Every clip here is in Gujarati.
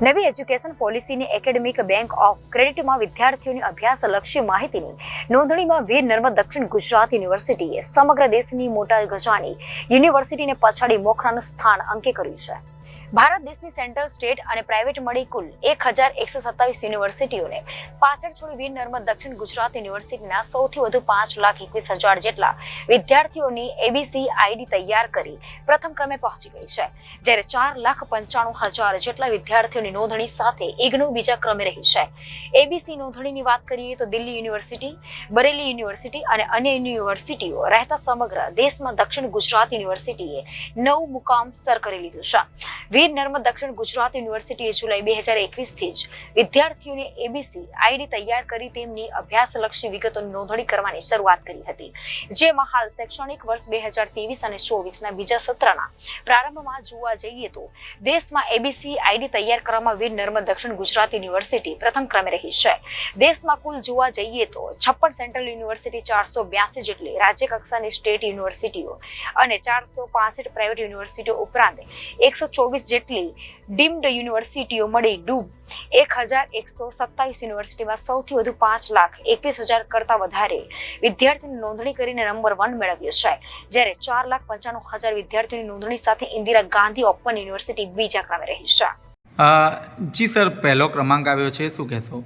નવી એજ્યુકેશન પોલિસીની એકેડેમિક બેંક ઓફ ક્રેડિટમાં વિદ્યાર્થીઓની અભ્યાસલક્ષી માહિતીની નોંધણીમાં વીર નર્મદ દક્ષિણ ગુજરાત યુનિવર્સિટીએ સમગ્ર દેશની મોટા ગજાની યુનિવર્સિટીને પછાડી મોખરાનું સ્થાન અંકે કર્યું છે. ભારત દેશની સેન્ટ્રલ સ્ટેટ અને પ્રાઇવેટ મળી કુલ એક હજાર એકસો સત્તાવીસ યુનિવર્સિટીઓને. પાછળ છોડી વીર, નર્મદ, દક્ષિણ ગુજરાત યુનિવર્સિટીના સૌથી વધુ પાંચ લાખ એકવીસ હજાર જેટલા વિદ્યાર્થીઓની એબીસી, આઈડી તૈયાર કરી પ્રથમ ક્રમે પહોંચી ગઈ છે. જ્યારે ચાર લાખ પંચાણું હજાર જેટલા વિદ્યાર્થીઓની નોંધણી સાથે ઇગ્નુ બીજા ક્રમે રહી છે. એબીસી નોંધણીની વાત કરીએ તો દિલ્હી યુનિવર્સિટી, બરેલી યુનિવર્સિટી અને અન્ય યુનિવર્સિટીઓ રહેતા સમગ્ર દેશમાં દક્ષિણ ગુજરાત યુનિવર્સિટીએ નવ મુકામ સર કરી લીધું છે. વીર નર્મદ દક્ષિણ ગુજરાત યુનિવર્સિટીએ જુલાઈ બે હજાર એકવીસથી જ વિદ્યાર્થીઓને એબીસી આઈડી તૈયાર કરી તેમની અભ્યાસલક્ષી વિગતોની નોંધણી કરવાની શરૂઆત કરી હતી. જેમાં હાલ શૈક્ષણિક વર્ષ બે હજાર ત્રેવીસ અને ચોવીસના બીજા સત્રના પ્રારંભમાં જોવા જઈએ તો દેશમાં એબીસી આઈડી તૈયાર કરવામાં વીર નર્મદ દક્ષિણ ગુજરાત યુનિવર્સિટી પ્રથમ ક્રમે રહી છે. દેશમાં કુલ જોવા જઈએ તો છપ્પન સેન્ટ્રલ યુનિવર્સિટી ચારસો બ્યાસી જેટલી રાજ્ય કક્ષાની સ્ટેટ યુનિવર્સિટીઓ અને ચારસો પાસઠ પ્રાઇવેટ યુનિવર્સિટીઓ ઉપરાંત એકસો ચોવીસ જેટલી ડીમ્ડ યુનિવર્સિટીઓ મળી ડૂબ. એક હજાર એકસો સત્તાવીસ યુનિવર્સિટીમાં સૌથી વધુ પાંચ લાખ એકવીસ હજાર કરતાં વધારે વિદ્યાર્થીની નોંધણી કરીને નંબર વન મેળવ્યો છે. જ્યારે ચાર લાખ પંચાણું હજાર વિદ્યાર્થીઓની નોંધણી સાથે ઇન્દિરા ગાંધી ઓપન યુનિવર્સિટી બીજા ક્રમે રહી છે. જી સર પહેલો ક્રમાંક આવ્યો છે. શું કહેશો?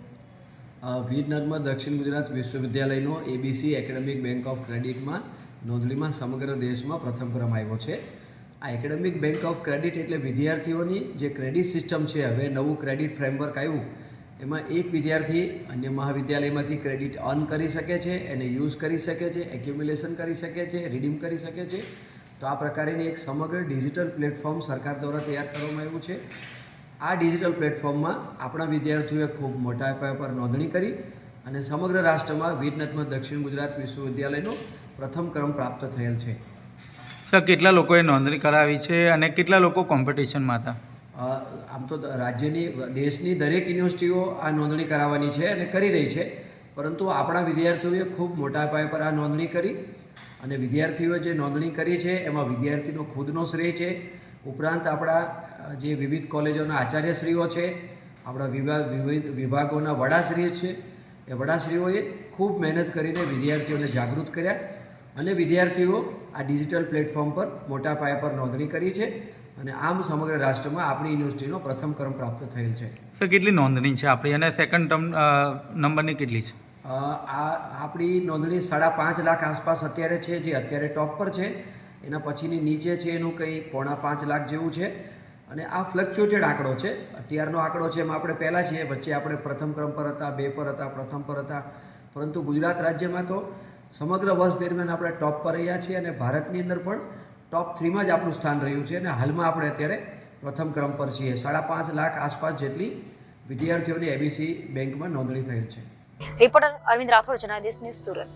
અ, વીર નર્મદ દક્ષિણ ગુજરાત વિશ્વવિદ્યાલયનો એબીસી એકેડેમિક બેંક ઓફ ક્રેડિટમાં નોંધણીમાં સમગ્ર દેશમાં પ્રથમ ક્રમ આવ્યો છે. આ એકેડેમિક બેંક ઓફ ક્રેડિટ એટલે વિદ્યાર્થીઓની જે ક્રેડિટ સિસ્ટમ છે, હવે નવું ક્રેડિટ ફ્રેમવર્ક આવ્યું, એમાં એક વિદ્યાર્થી અન્ય મહાવિદ્યાલયમાંથી ક્રેડિટ અર્ન કરી શકે છે, એને યુઝ કરી શકે છે, એક્યુમ્યુલેશન કરી શકે છે, રિડીમ કરી શકે છે. તો આ પ્રકારની એક સમગ્ર ડિજિટલ પ્લેટફોર્મ સરકાર દ્વારા તૈયાર કરવામાં આવ્યું છે. આ ડિજિટલ પ્લેટફોર્મમાં આપણા વિદ્યાર્થીઓએ ખૂબ મોટા પાયા પર નોંધણી કરી અને સમગ્ર રાષ્ટ્રમાં વીરનર્મદ દક્ષિણ ગુજરાત વિશ્વવિદ્યાલયનો પ્રથમ ક્રમ પ્રાપ્ત થયેલ છે. સર કેટલા લોકોએ નોંધણી કરાવી છે અને કેટલા લોકો કોમ્પિટિશનમાં હતા? આમ તો રાજ્યની, દેશની દરેક યુનિવર્સિટીઓ આ નોંધણી કરાવવાની છે અને કરી રહી છે. પરંતુ આપણા વિદ્યાર્થીઓએ ખૂબ મોટા પાયે પર આ નોંધણી કરી અને વિદ્યાર્થીઓએ જે નોંધણી કરી છે એમાં વિદ્યાર્થીનો ખુદનો શ્રેય છે. ઉપરાંત આપણા જે વિવિધ કોલેજોના આચાર્યશ્રીઓ છે, આપણા વિભાગ વિવિધ વિભાગોના વડાશ્રી છે, એ વડાશ્રીઓએ ખૂબ મહેનત કરીને વિદ્યાર્થીઓને જાગૃત કર્યા. અને વિદ્યાર્થીઓ આ ડિજિટલ પ્લેટફોર્મ પર મોટા પાયા પર નોંધણી કરી છે અને આમ સમગ્ર રાષ્ટ્રમાં આપણી યુનિવર્સિટીનો પ્રથમ ક્રમ પ્રાપ્ત થયેલ છે. સર કેટલી નોંધણી છે આપણી? અને સેકન્ડ ટર્મ નંબરની કેટલી છે? આ આપણી નોંધણી સાડા પાંચ લાખ આસપાસ અત્યારે છે જે અત્યારે ટોપ પર છે. એના પછીની નીચે છે એનું કંઈ પોણા પાંચ લાખ જેવું છે. અને આ ફ્લક્ચ્યુએટેડ આંકડો છે. અત્યારનો આંકડો છે એમાં આપણે પહેલાં છીએ. વચ્ચે આપણે પ્રથમ ક્રમ પર હતા બે પર હતા પ્રથમ પર હતા. પરંતુ ગુજરાત રાજ્યમાં તો સમગ્ર વર્ષ દરમિયાન આપણે ટોપ પર રહ્યા છીએ અને ભારતની અંદર પણ ટોપ થ્રીમાં જ આપણું સ્થાન રહ્યું છે અને હાલમાં આપણે અત્યારે પ્રથમ ક્રમ પર છીએ. સાડા પાંચ લાખ આસપાસ જેટલી વિદ્યાર્થીઓની એબીસી બેંકમાં નોંધણી થયેલ છે. Reporter Arvind Rathod Janadesh news Surat.